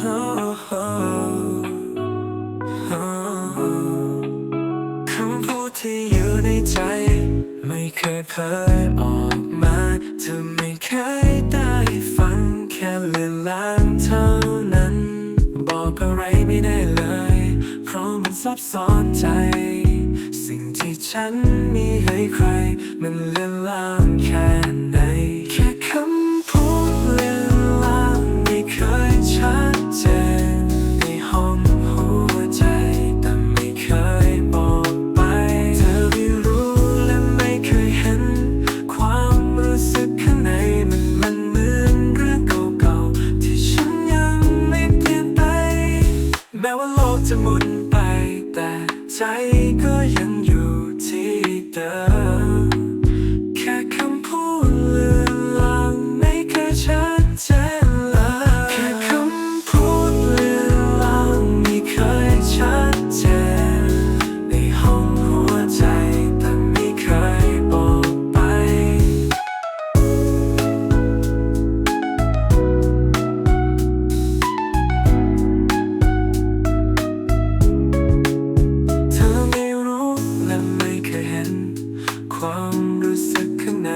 คำพูดที่อยู่ในใจ ไม่เคยเผยออกมาเธอไม่เคยได้ฟังแค่เลือนลางเท่านั้น บอกอะไรไม่ได้เลย เพราะมันซับซ้อนใจ สิ่งที่ฉันมีให้ใคร มันเลือนลางแค่ จะหมุนไปแต่ใจก็ยังอยู่ ไม่เคยเห็น ความรู้สึกข้างใน